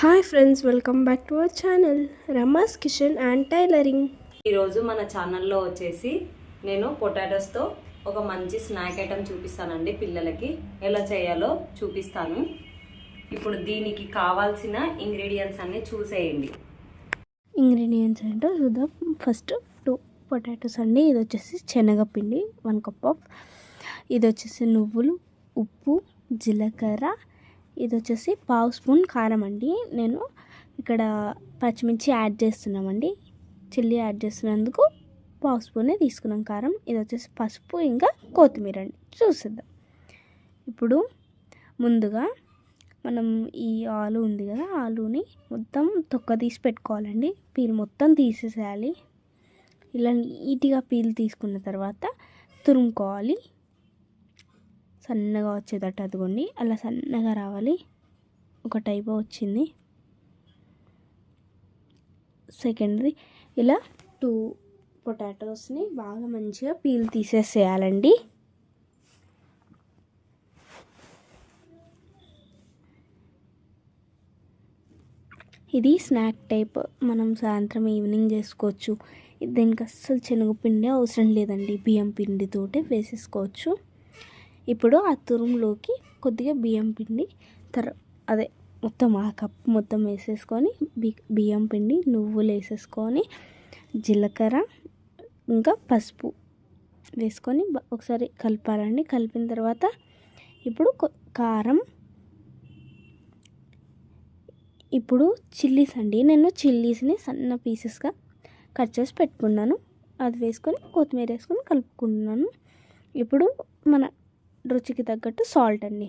Hi friends welcome back to our channel. Rama's kitchen and tailoring. ఈరోజు మన ఛానల్లో వచ్చేసి నేను పొటాటోస్తో ఒక మంచి స్నాక్ ఐటెం చూపిస్తానండి పిల్లలకి. ఎలా చేయాలో చూపిస్తాను. ఇప్పుడు దీనికి కావాల్సిన ఇంగ్రీడియంట్స్ అన్ని చూసేయండి. ఇంగ్రీడియంట్స్ ఏంటో చూద్దాం. ఫస్ట్ టూ పొటాటోస్ అండి. ఇది వచ్చేసి శనగపిండి వన్ కప్ ఆఫ్. ఇది వచ్చేసి నువ్వులు ఉప్పు జీలకర్ర ఇది వచ్చేసి పావు స్పూన్ కారం అండి. నేను ఇక్కడ పచ్చిమిర్చి యాడ్ చేస్తున్నామండి. చిల్లీ యాడ్ చేస్తున్నందుకు పావు స్పూనే తీసుకున్నాం కారం. ఇది వచ్చేసి పసుపు ఇంకా కొత్తిమీర అండి. చూసిద్దాం. ఇప్పుడు ముందుగా మనం ఈ ఆలు ఉంది కదా ఆలుని మొత్తం తొక్క తీసి పెట్టుకోవాలండి. పీల్ మొత్తం తీసేసేయాలి. ఇలా నీట్గా పీల్ తీసుకున్న తర్వాత తురుముకోవాలి. సన్నగా వచ్చేటట్టు అదిగోండి. అలా సన్నగా రావాలి. ఒక టైప్ వచ్చింది. సెకండ్ది. ఇలా టూ పొటాటోస్ని బాగా మంచిగా పీల్ తీసేసేయాలండి. ఇది స్నాక్ టైప్. మనం సాయంత్రం ఈవినింగ్ చేసుకోవచ్చు. దీనికి అస్సలు శనగపిండి అవసరం లేదండి. బియ్యం పిండితోటే వేసేసుకోవచ్చు. ఇప్పుడు ఆ తురుములోకి కొద్దిగా బియ్యం పిండి తర్ అదే మొత్తం ఆ కప్ మొత్తం వేసేసుకొని బి బియ్యం పిండి నువ్వులు వేసేసుకొని జీలకర్ర ఇంకా పసుపు వేసుకొని ఒకసారి కలపాలండి. కలిపిన తర్వాత ఇప్పుడు కొ- కారం ఇప్పుడు చిల్లీస్ అండి. నేను చిల్లీస్ని సన్న పీసెస్గా కట్ చేసి పెట్టుకున్నాను. అది వేసుకొని కొత్తిమీర వేసుకొని కలుపుకుంటున్నాను. ఇప్పుడు మన రుచికి తగ్గట్టు సాల్ట్ అండి.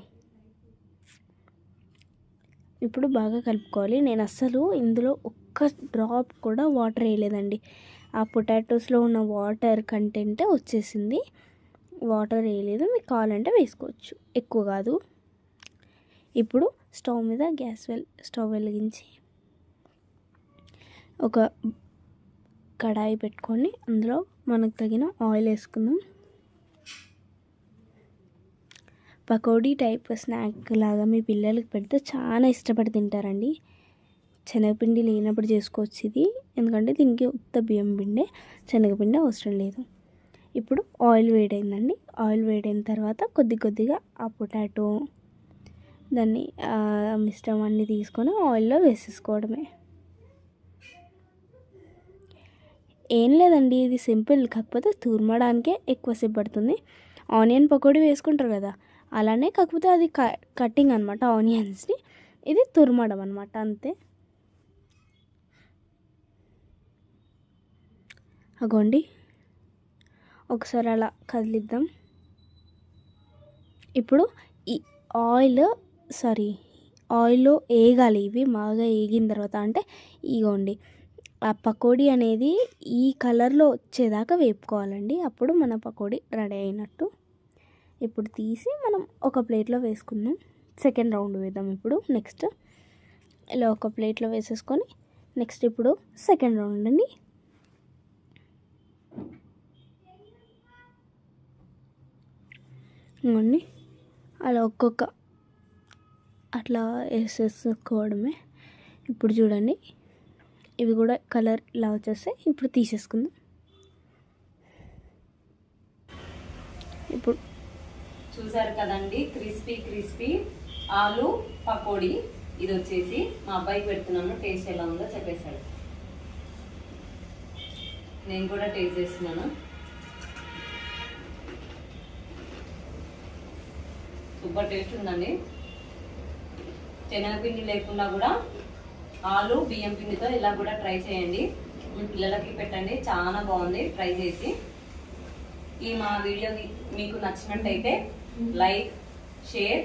ఇప్పుడు బాగా కలుపుకోవాలి. నేను అస్సలు ఇందులో ఒక్క డ్రాప్ కూడా వాటర్ వేయలేదండి. ఆ పొటాటోస్లో ఉన్న వాటర్ కంటెంట్ వచ్చేసింది. వాటర్ వేయలేదు. మీకు కావాలంటే వేసుకోవచ్చు. ఎక్కువ కాదు. ఇప్పుడు స్టవ్ మీద గ్యాస్ వెల్ స్టవ్ వెలిగించి ఒక కడాయి పెట్టుకొని అందులో మనకు తగిన ఆయిల్ వేసుకుందాం. పకోడీ టైప్ స్నాక్ లాగా మీ పిల్లలకి పెడితే చాలా ఇష్టపడి తింటారండి. శనగపిండి లేనప్పుడు చేసుకోవచ్చు ఇది. ఎందుకంటే దీనికి ఉత్త బియ్యం పిండే శనగపిండి అవసరం లేదు. ఇప్పుడు ఆయిల్ వేడైందండి. ఆయిల్ వేడైన తర్వాత కొద్ది కొద్దిగా ఆ పొటాటో దాన్ని ఆ మిశ్రమాన్ని తీసుకొని ఆయిల్లో వేసేసుకోవడమే. ఏం లేదండి ఇది సింపుల్. కాకపోతే తురమడానికే ఎక్కువసేపు పడుతుంది. ఆనియన్ పకోడీ వేసుకుంటారు కదా అలానే కాకపోతే అది క కటింగ్ అనమాట ఆనియన్స్ని ఇది తురమడం అనమాట అంతే. అగోండి. ఒకసారి అలా కదిలిద్దాం. ఇప్పుడు ఈ ఆయిల్ సారీ ఆయిల్లో వేగాలి ఇవి బాగా వేగిన తర్వాత అంటే ఇగోండి. ఆ పకోడీ అనేది ఈ కలర్లో వచ్చేదాకా వేపుకోవాలండి. అప్పుడు మన పకోడీ రెడీ అయినట్టు. ఇప్పుడు తీసి మనం ఒక ప్లేట్లో వేసుకుందాం. సెకండ్ రౌండ్ వేద్దాం ఇప్పుడు. నెక్స్ట్ ఇలా ఒక ప్లేట్లో వేసేసుకొని నెక్స్ట్ ఇప్పుడు సెకండ్ రౌండ్ అండి ఇవ్వండి అలా ఒక్కొక్క అట్లా వేసేసుకోవడమే. ఇప్పుడు చూడండి. ఇవి కూడా కలర్ ఇలా వచ్చేస్తే ఇప్పుడు తీసేసుకుందాం. ఇప్పుడు చూసారు కదండి? క్రిస్పీ క్రిస్పీ ఆలు పకోడీ. ఇది వచ్చేసి మా అబ్బాయికి పెడుతున్నాను. టేస్ట్ ఎలా ఉందో చెప్పేశాడు. నేను కూడా టేస్ట్ చేస్తున్నాను. సూపర్ టేస్ట్ ఉందండి. శనగపిండి లేకుండా కూడా ఆలు బియ్యం పిండితో ఇలా కూడా ట్రై చేయండి. మీ పిల్లలకి పెట్టండి. చాలా బాగుంది. ట్రై చేసి ఈ మా వీడియో మీకు నచ్చినట్టయితే like share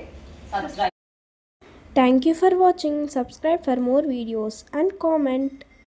subscribe. Thank you for watching subscribe for more videos and comment